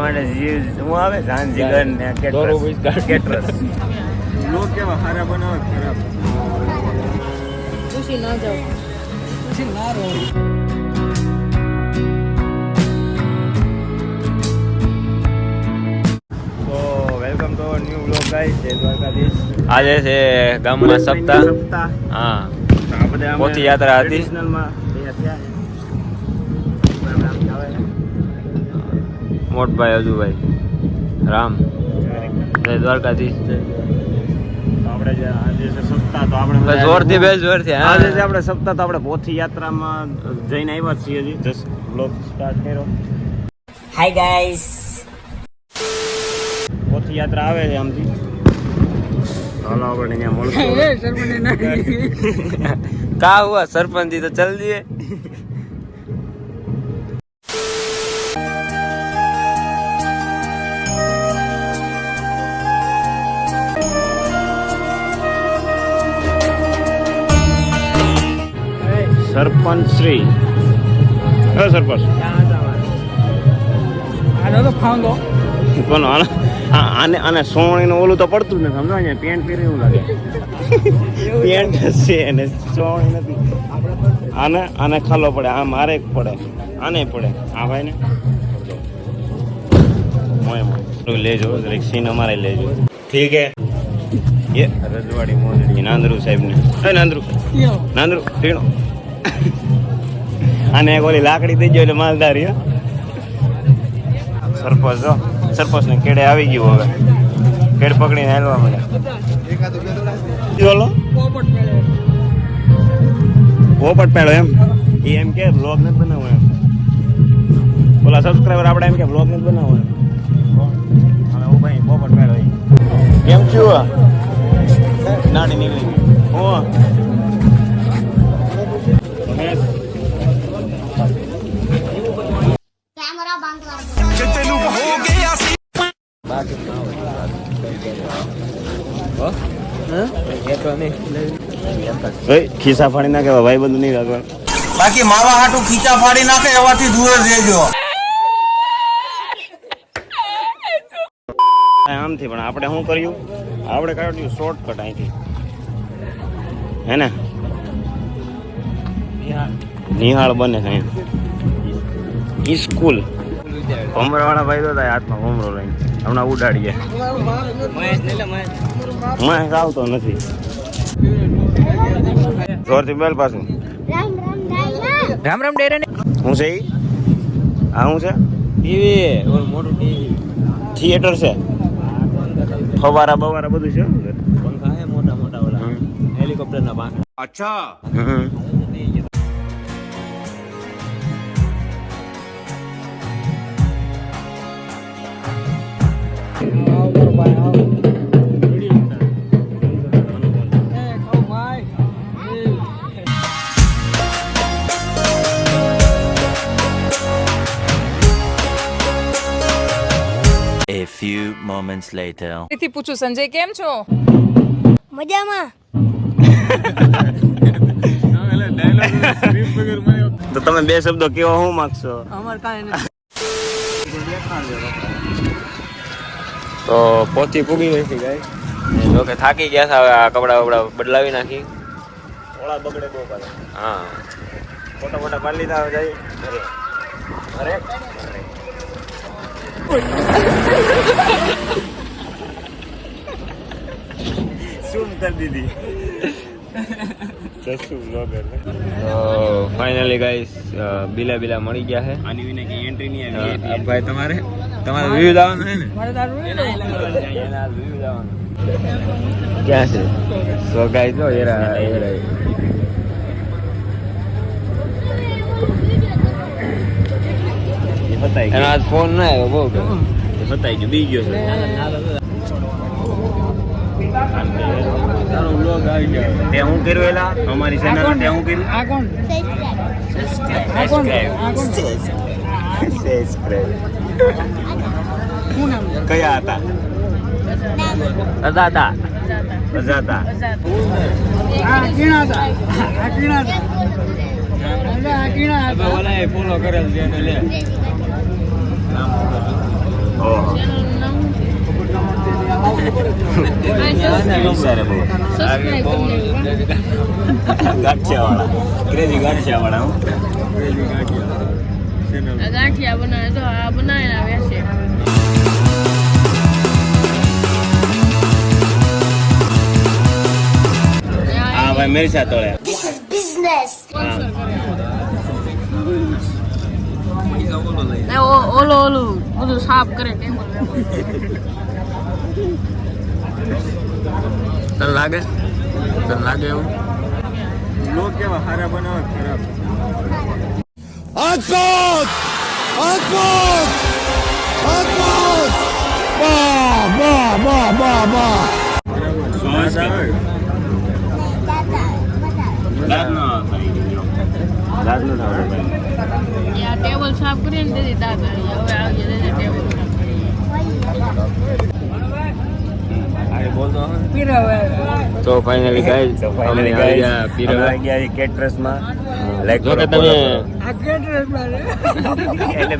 માટે જીવ શું આવે? જાન જીગર ને કેટરસ. કેટરસ. લોક કેવા? સારા બનાવે ખરાબ? ખુશી ન જાવ તો welcome to new blog guys. જય આજે છે ગામમાં સપ્તાહ. સપ્તાહ. હા. પોથી યાત્રા હતી. મોટભાઈ અજુભાઈ. રામ. જય દ્વારકાધીશ. જોરથી બે જોરથી આજે આપણે સપ્તાહ તો આપણે પોથી યાત્રામાં જઈને આવ્યા છીએ હજી. જસ્ટ બ્લોગ સ્ટાર્ટ કર્યો. હાય ગાઈસ પોથી યાત્રા આવે છે આમથી. કા હુઆ સરપંચ તો ચલ દિયે સરપંચ શ્રી. હા સરપંચ. આનો તો ફાંગો કોનો ઓલું તો પડતું જ નથી. સમજો અહીંયા પેન્ટ એવું લાગે. પેન્ટ છે આને આને ખાલો પડે આ મારે પડે આને પડે. આ ભાઈને? મોય મોય લેજો દરેક સીન અમારે લેજો ઠીક હે. એ રજવાડી મોજડી નાંદરુ સાહેબને. એ નાંદરુ. નાંદરુ ટીણો આને એક ઓલી લાકડી થઈ ગયો એટલે માલધારી હો. સરપંચ જો સરપંચ ને કેડે આવી ગયું હવે. કેડ પકડીને હાલવા મળ્યા. બોલો પોપટ પેડો એમ. એ એમ કે બ્લોગ નથી બનાવવો એમ. ઓલા સબસ્ક્રાઈબર આપણે એમ કે બ્લોગ નથી બનાવવો એમ. હવે હું ભાઈ પોપટ પેડો કેમ છું? નાની નીકળી હું? રમેશ ખીસા ફાડી નાખે ભાઈ બંધ નહીં રાખવાનું બાકી મારા હાટું ખીચા ફાડી નાખે એવાથી દૂર રહેજો. આમથી પણ આપણે શું કર્યું? આપણે કાઢ્યું શોર્ટકટ અહીંથી. હે ને? નિહાળ બને છે અહીંયા સ્કૂલ ભમરાવાળા ભાઈ તો હાથમાં ભમરો લઈને હમણાં ઉડાડીએ. મહેશ આવતો નથી. જોરથી મેલ પાછું. રામ રામ ડેરા ને. હું છે આ હું છે? ટીવી મોટું ટીવી. થિયેટર છે. ફવારા બવારા બધું છે. પંખા હે મોટા મોટા ઓલા. હેલિકોપ્ટર ના બાંખ અચ્છા. Few moments later. તેથી પૂછું સંજય કેમ છો? મજામાં. તો તમે બે શબ્દો કેવા હું માંગશો? તો પોતી પૂગી ગઈ હતી ગાય. જો કે થાકી ગયા હતા હવે આ કપડા બપડા બદલાવી નાખી. ઓળા બગડે બહુ પાછા. હા. ફોટા ફોટા પાડી લીધા જાય. અરે. ઘરે શું કરી દીધી? ફાઇનલી ગાઈસ બિલા બિલા મળી ગયા છે. આની વિના કઈ એન્ટ્રી નહીં આવી. ભાઈ તમારે તમારે વ્યૂ દાવાનું છે ને? ક્યાં છે? સો ગાઈસ નો એરા એરા પતાઈ ગયો. આજ ફોન ના આવ્યો બહુ પતાઈ ગયો બી ગયો છે. તારો હું કર્યું અમારી ચેનલ તે હું કર્યું? કયા હતા? એ ફોલો કરેલ છે ગાંઠિયાવાળા ક્રેઝી ગાંઠિયાવાળા હું ક્રેઝી ગાંઠિયા ગાંઠિયા બનાવે તો આ બનાવીને આવે છે હા. ભાઈ મિરચા તોડે This is ને ઓ- ઓલો ઓલું બધું સાફ કરે ટેબલ તને લાગે? તને લાગે એવું? લોક કેવા? હારા બનાવે ખરાબ? શ્વાસ આવે? દાંત ન દાંત ન થાવ ભાઈ ટેબલ સાફ કરીને તેથી દાંત ગયા. હવે આવી જાય ટેબલ સાફ કરીએ. તો ફાઇનલી ગાઈસ તો ફાઇનલી ગાઈસ અમે આવી ગયા કેટરસમાં. લાઈક જો કે તમે એટલે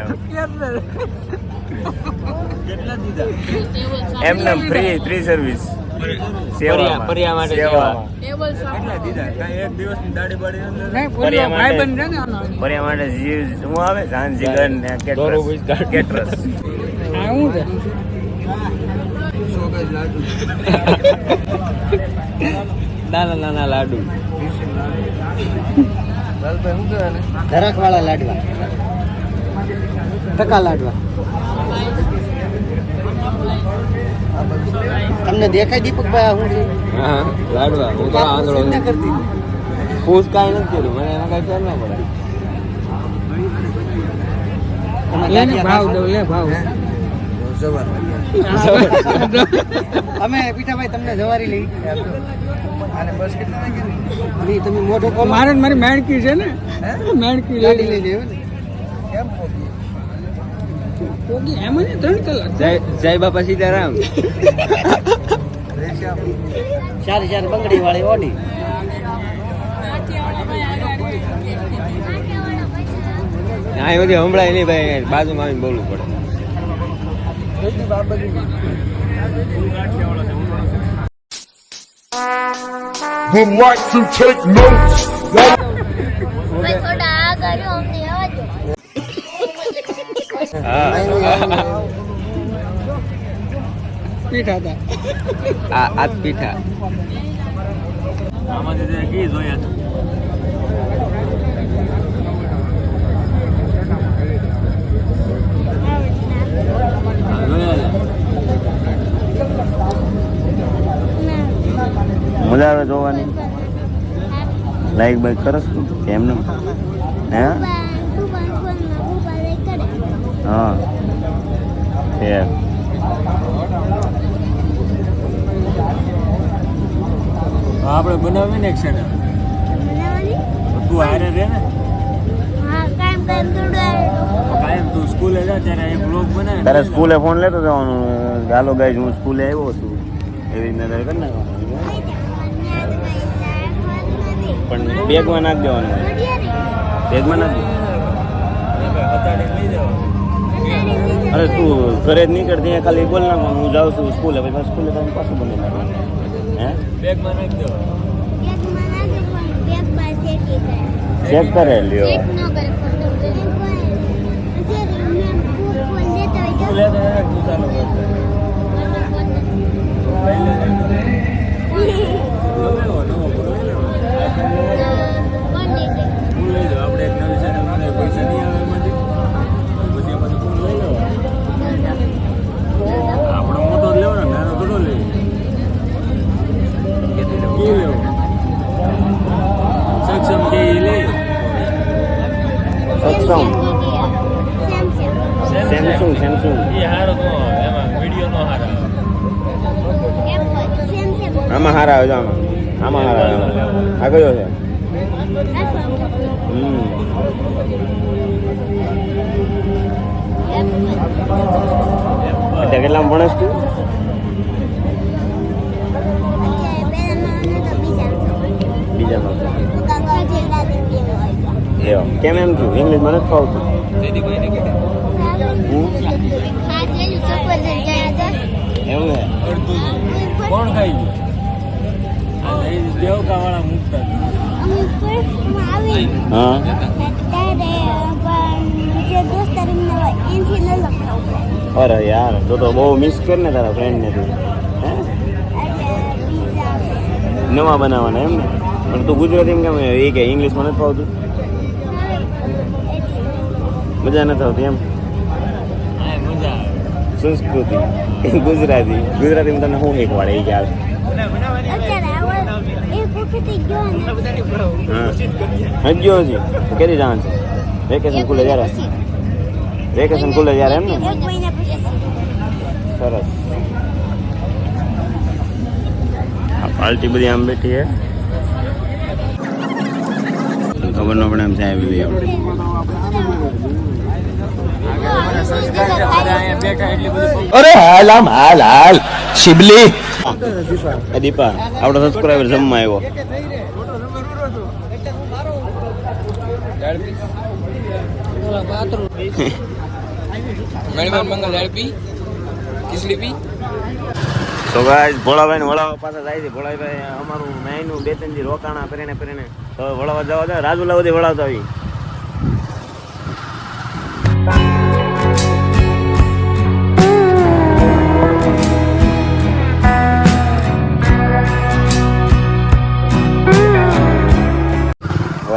એમ. એમને ફ્રી ફ્રી સર્વિસ પરિયા- પરિયા માટે સેવામાં. પરિયા માટે પરિયા શું આવે? ઝાંઝીગર ને કેટરસ. નાના નાના લાડુ. ધરક વાળા લાડવા. ટકા લાડવા. તમને દેખાય દીપકભાઈ આ શું છે? હા લાડવા. હું તો આંધળો ના કરતી પૂછ કાંઈ નથી કર્યું. મને એના કાંઈ ખ્યાલ ના પડે. તમે ગાંઠિયા અમે પીઠાભાઈ તમને જવારી લઈ. તમે મોઢો મારે મારી મેણકી છે ને. મેણકી લઈ લેવો ને પોગી એમ જ ત્રણ કલાક જય જય બાપા સીતારામ. સારી સારી બંગડી વાળી ઓડી અહીં બધી હમણાં નહીં ભાઈ બાજુમાં આવીને બોલવું પડે. આવજો પીઠા હતા આ આ પીઠા. આમાંથી તે કી જોયા મજા આવે જોવાની. લાઈક બાઈક કરસ તું. કેમ ને હે? હા. છે આપણે બનાવીએ ને એક છે ને તું હારે રે ને. કાયમ તું સ્કૂલે જા ત્યારે એક બ્લોગ બનાવે તારે સ્કૂલે ફોન લેતો જવાનું. ગાલો ગાઈસ હું સ્કૂલે આવ્યો છું. એવી રીતના તારે કરી નાખવાનું. પણ બેગમાં નાખ દેવાનું. બેગમાં નાખ દેવાનું. અરે તું ઘરે જ નહીં કરતી ખાલી બોલ ના હું જાઉં છું સ્કૂલે પછી સ્કૂલે તમે પાછું બની નાખવાનું. હે? બેગમાં નાખી દેવાનું ચેક કરે લ્યો. આપણે આમાં હારા આમાં આમાં હારા આ કયો છે? અત્યારે કેટલામાં ભણેશ તું? બીજામાં. કેમ એમ થયું ઇંગ્લિશ મને જ ફાવતું એવું કોણ ખાઈ દેવકા વાળા મુકતા અમે ફર્સ્ટમાં આવી હા. ન અરે યાર તો તો બહુ મિસ કર ને તારા ફ્રેન્ડને તું. હે? નવા બનાવવાના એમ ને? પણ તું ગુજરાતી કેમ એ કે ઇંગ્લિશ નથી ફાવતું? મજા નથી આવતી એમ? સંસ્કૃતિ ગુજરાતી. ગુજરાતીમાં તને શું શીખવાડે એ અત્યારે આવા હજી તો કેરી જવાનું છે વેકેશન ખુલે જ્યારે વેકેશન ખુલે જ્યારે એમ ને? સરસ. પાર્ટી બધી આમ બેઠી હે. ખબર ન પડે એમ જાય એમ. અરે હાલ આમ હાલ હાલ. શિબલી. એ દીપા, આપણો સબસ્ક્રાઈબર જમવા આવ્યો. તો ગાઈસ ભોળાભાઈ ને પાછા જાય છે. અમારું મહિનું બે ત્રણ રોકાણા કરીને કરીને. તો જવા દે. રાજુલા સુધી વડાવતા આવી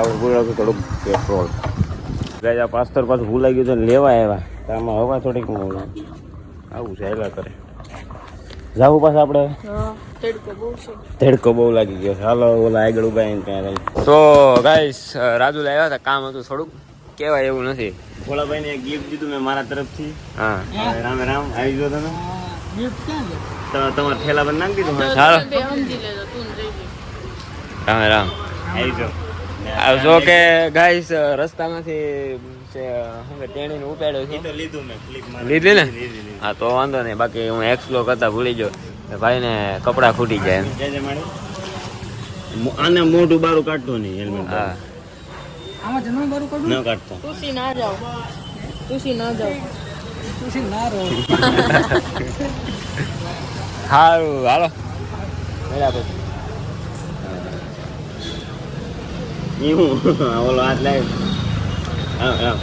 હવે થોડુંક પેટ્રોલ ગાય આ પાસ્તર પાછું ભૂલાઈ ગયું છે ને લેવા આવ્યા. તો આમાં હવા થોડીક આવું છે હેલા કરે. જાવું પાછા આપણે ધેડકો બહુ છે. ધડકો બહુ લાગી ગયો છે. હાલો ઓલા આગળ ઊભા ત્યાં રહી. તો ગાઈસ રાજુ લાવ્યા હતા કામ હતું થોડુંક. કેવાય એવું નથી. ભોળાભાઈ ને ગિફ્ટ દીધું મેં મારા તરફથી. હા. રામે રામ આવી ગયો તમે? ગિફ્ટ ક્યાં તમારે થેલા પર નાખી દીધું જઈ રામ રામ. આવી જાઓ જો કે ગાઈસ રસ્તામાંથી ટેણીને ઉપાડ્યો છે. તો લીધું મેં ક્લિક લીધી ને? હા તો વાંધો નહીં. બાકી હું એક્સપ્લો કરતા ભૂલી ગયો. કે ભાઈને કપડા ખૂટી જાય આને મોઢું બારું કાઢતો નહીં હેલ્મેટ હા. આમાં જન્મ બારું કાઢું ન કાઢતો. તુસી ના જાવ તુસી ના જાવ તુસી ના રહો. સારું હાલો. મેળા પછી ઈ હું ઓલો હાથ લાવ હા હા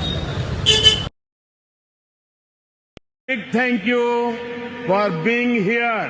Big thank you for being here.